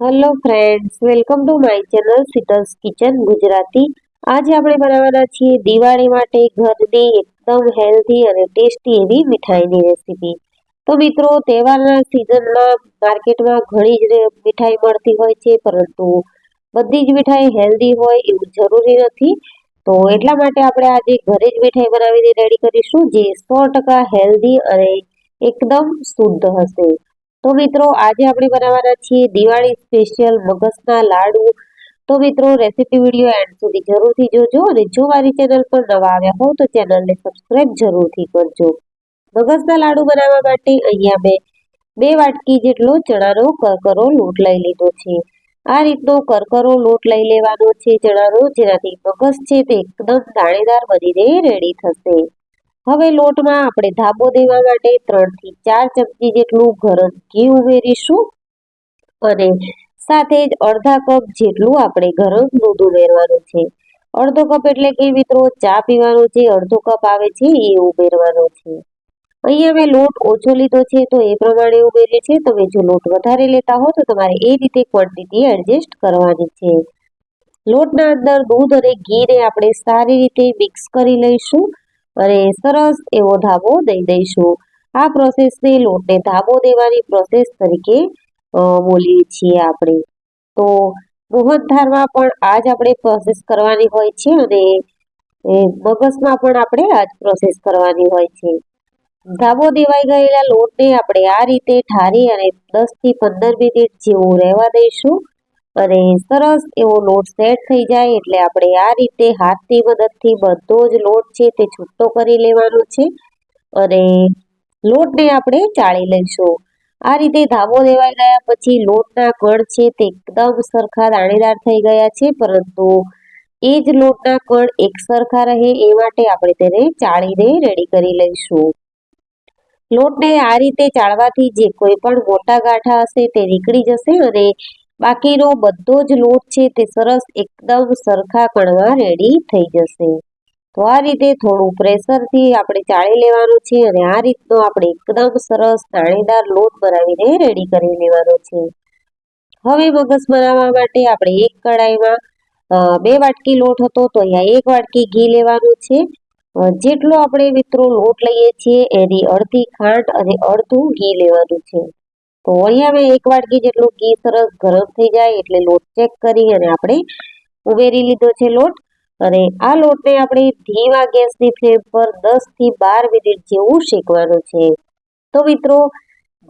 Hello friends welcome to my channel Sheetal's kitchen Gujarati આજે આપણે બનાવવાના છીએ દિવાળી માટે ઘરની એકદમ હેલ્ધી અને ટેસ્ટી એવી મીઠાઈની રેસીપી તો મિત્રો, તહેવારના સિઝનમાં માર્કેટમાં ઘણી જ મીઠાઈ મળતી હોય છે, પરંતુ બધી જ મીઠાઈ હેલ્ધી હોય એવું જરૂરી નથી. તો એટલા માટે આપણે આજે ઘરે જ મીઠાઈ બનાવીને રેડી કરીશું, જે સો ટકા હેલ્ધી અને એકદમ શુદ્ધ હશે. તો મિત્રો, આજે આપણે બનાવવાના છીએ દિવાળી સ્પેશિયલ મગજના લાડુ. તો મિત્રો રેસીપી વીડિયો એન્ડ સુધી જરૂરથી જોજો અને જો મારી ચેનલ પર નવા આવ્યા હો, તો ચેનલને સબસ્ક્રાઈબ જરૂરથી કરજો. મગજના લાડુ બનાવવા માટે અહીંયા મેં બે વાટકી જેટલો ચણાનો કરકરો લોટ લઈ લીધો છે. આ રીતનો કરકરો લોટ લઈ લેવાનો છે ચણાનો, જેનાથી મગજ છે તે એકદમ દાણેદાર બનીને રેડી થશે. હવે લોટમાં આપણે ધાબો દેવા માટે ત્રણથી ચાર ચમચી જેટલું ગરમ ઘી ઉમેરીશું અને સાથે જ અડધા કપ જેટલું આપણે ગરમ દૂધ ઉમેરવાનું છે. અડધો કપ એટલે કે મિત્રો ચા પીવાનો જે અડધો કપ આવે છે એ ઉમેરવાનો છે. અહીંયા મેં લોટ ઓછો લીધો છે તો એ પ્રમાણે ઉમેરીએ છે તમે જો લોટ વધારે લેતા હો તો તમારે એ રીતે ક્વોન્ટિટી એડજસ્ટ કરવાની છે. લોટના અંદર દૂધ અને ઘીને આપણે સારી રીતે મિક્સ કરી લઈશું. અને સરસ એવો ધાબો દઈ દઈશું. આ પ્રોસેસને લોટને ધાબો દેવાની પ્રોસેસ તરીકે બોલીએ છીએ આપણે. તો મોહનથારમાં પણ આ જ આપણે પ્રોસેસ કરવાની હોય છે અને મગજમાં પણ આપણે આ જ પ્રોસેસ કરવાની હોય છે. ધાબો દેવાઈ ગયેલા લોટને આપણે આ રીતે ઠારી અને દસથી પંદર મિનિટ જેવું રહેવા દઈશું. અને સરસ એવો લોટ સેટ થઈ જાય એટલે આપણે આ રીતે હાથની મદદથી બધો જ લોટ છે તે છૂટો કરી લેવાનો છે. અને લોટને આપણે ચાળી લઈશું. આ રીતે ધાબો દેવાઈ ગયા પછી લોટના કણ છે તે એકદમ સરખા દાણેદાર થઈ ગયા છે, પરંતુ એ જ લોટના કણ એક સરખા રહે એ માટે આપણે તેને ચાળીને રેડી કરી લઈશું. લોટને આ રીતે ચાળવાથી જે કોઈ પણ મોટા ગાંઠા હશે તે નીકળી જશે અને બાકીનો બધો જ લોટ છે તે સરસ એકદમ સરખા કણમાં રેડી થઈ જશે. તો આ રીતે થોડું પ્રેશરથી આપણે ચાળી લેવાનું છે અને આ રીતનો આપણે એકદમ સરસ દાણેદાર લોટ બનાવીને રેડી કરી લેવાનો છે. હવે મગજ બનાવવા માટે આપણે એક કડાઈમાં બે વાટકી લોટ હતો તો અહીંયા એક વાટકી ઘી લેવાનું છે. જેટલો આપણે મિત્રો લોટ લઈએ છીએ એની અડધી ખાંડ અને અડધું ઘી લેવાનું છે. તો અહીંયા મેં એક વાટકી જેટલું ઘી સરસ ગરમ થઈ જાય એટલે લોટ ચેક કરી અને આપણે ઉમેરી લીધો છે લોટ. અને આ લોટને આપણે ધીમા ગેસની ફ્લેમ પર દસથી બાર મિનિટ જેવું શેકવાનું છે. તો મિત્રો,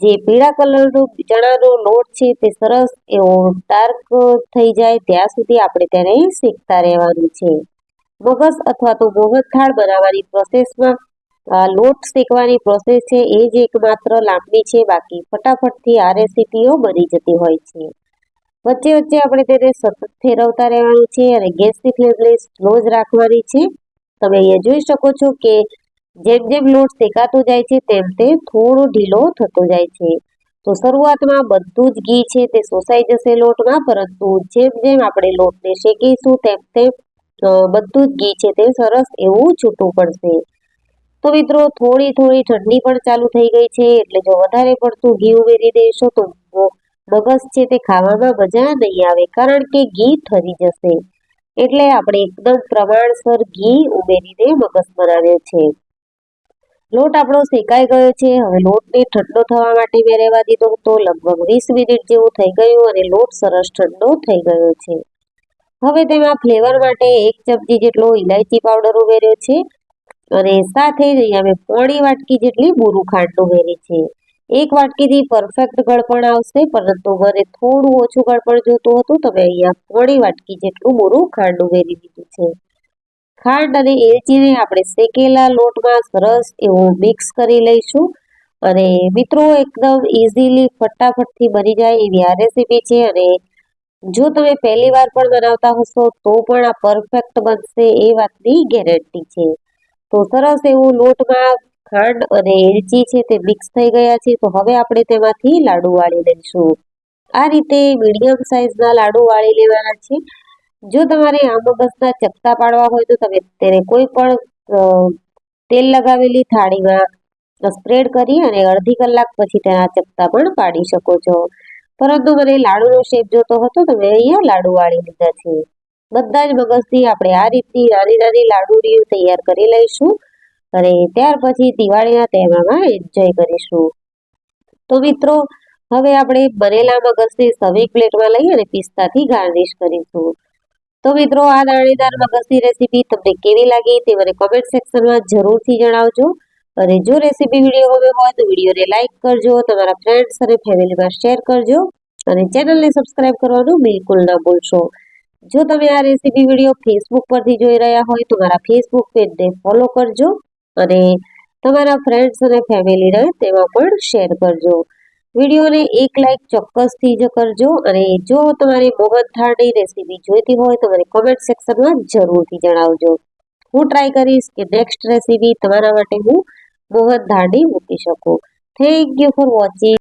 જે પીળા કલરનો ચણાનો લોટ છે તે સરસ એવો ડાર્ક થઈ જાય ત્યાં સુધી આપણે તેને શેકતા રહેવાનું છે. મગજ અથવા તો મોહનથાળ બનાવવાની પ્રોસેસમાં લોટ શેકવાની પ્રોસેસ છે એ જ એકમાત્ર લાંબી છે, બાકી ફટાફટથી આ બની જતી હોય છે. વચ્ચે વચ્ચે આપણે તેને સતત ફેરવતા રહેવાનું છે અને ગેસની ફ્લેમને સ્લો જ રાખવાની છે. તમે અહીંયા જોઈ શકો છો કે જેમ જેમ લોટ શેકાતો જાય છે, તેમ તે થોડો ઢીલો થતો જાય છે. તો શરૂઆતમાં બધું જ ઘી છે, તે શોષાઈ જશે લોટમાં, પરંતુ જેમ જેમ આપણે લોટને શેકીશું, તેમ તેમ બધું જ ઘી છે, તે સરસ એવું છૂટું પડશે. તો મિત્રો, થોડી થોડી ઠંડી પણ ચાલુ થઈ ગઈ છે. એટલે જો વધારે પડતું ઘી ઉમેરી દેશો તો મગજ છે તે ખાવામાં મજા નહીં આવે, કારણ કે ઘી ઠરી જશે. એટલે આપણે એકદમ પ્રમાણસર ઘી ઉમેરીને મગજ બનાવ્યો છે લોટ આપણો શેકાઈ ગયો છે. હવે લોટને ઠંડો થવા માટે મેં રહેવા દીધો તો લગભગ વીસ મિનિટ જેવું થઈ ગયું અને લોટ સરસ ઠંડો થઈ ગયો છે. હવે તેમાં ફ્લેવર માટે એક ચમચી જેટલો ઇલાયચી પાવડર ઉમેર્યો છે. અને સાથે જ અહીંયા મેં પોણી વાટકી જેટલી બુરું ખાંડ ઉમેરી છે. એક વાટકીથી પરફેક્ટ ગળપણ આવશે, પરંતુ મને થોડું ઓછું ગળપણ જોતું હતું, તો મેં અહીંયા પોણી વાટકી જેટલું બુરું ખાંડ ઉમેરી દીધું છે. ખાંડ અને એલચીને આપણે શેકેલા લોટમાં સરસ એવું મિક્સ કરી લઈશું. અને મિત્રો, એકદમ ઇઝીલી ફટાફટથી બની જાય એવી આ રેસીપી છે. અને જો તમે પહેલી વાર પણ બનાવતા હશો, તો પણ આ પરફેક્ટ બનશે એ વાતની ગેરંટી છે. તો સરસ એવું લોટમાં ખાંડ અને એલચી છે તે મિક્સ થઈ ગયા છે. તો હવે આપણે તેમાંથી લાડુ વાળી લઈશું. આ રીતે મીડિયમ સાઇઝના લાડુ વાળી લેવાના છે. જો તમારે આ મગજના ચપટા પાડવા હોય તો તમે તેને કોઈ પણ તેલ લગાવેલી થાળીમાં સ્પ્રેડ કરી અને અડધી કલાક પછી તેના ચપટા પણ પાડી શકો છો. પરંતુ મને લાડુનો શેપ જોતો હતો તો મેં અહીંયા લાડુ વાળી લીધા છે. બધા જ મગજથી આપણે આ રીતની નાની નાની લાડુડીઓ તૈયાર કરી લઈશું. અને ત્યાર પછી દિવાળીના તહેવારમાં એન્જોય કરીશું. તો મિત્રો, હવે આપણે બનેલા મગજને સર્વિંગ પ્લેટમાં લઈ અને પિસ્તાથી ગાર્નિશ કરીશું. તો મિત્રો, આ દાણેદાર મગજની રેસીપી તમને કેવી લાગી તે મને કોમેન્ટ સેક્શનમાં જરૂરથી જણાવજો. અને જો રેસીપી વીડિયો ગમે હોય તો વિડીયોને લાઇક કરજો, તમારા ફ્રેન્ડ્સ અને ફેમિલીમાં શેર કરજો. અને ચેનલને સબસ્ક્રાઇબ કરવાનું બિલકુલ ન ભૂલશો. જો તમે આ રેસીપી વીડિયો ફેસબુક પરથી જોઈ રહ્યા હોય તો મારા ફેસબુક પેજને ફોલો કરજો અને તમારા ફ્રેન્ડ્સ અને ફેમિલીને તેમાં પણ શેર કરજો. વિડીયોને એક લાઇક ચોક્કસથી જ કરજો અને જો તમારે મોહનથાળની રેસીપી જોઈતી હોય તો મને કોમેન્ટ સેક્શનમાં જરૂરથી જણાવજો. હું ટ્રાય કરીશ કે નેક્સ્ટ રેસીપી તમારા માટે હું મોહનથાળની મૂકી શકું. Thank you for watching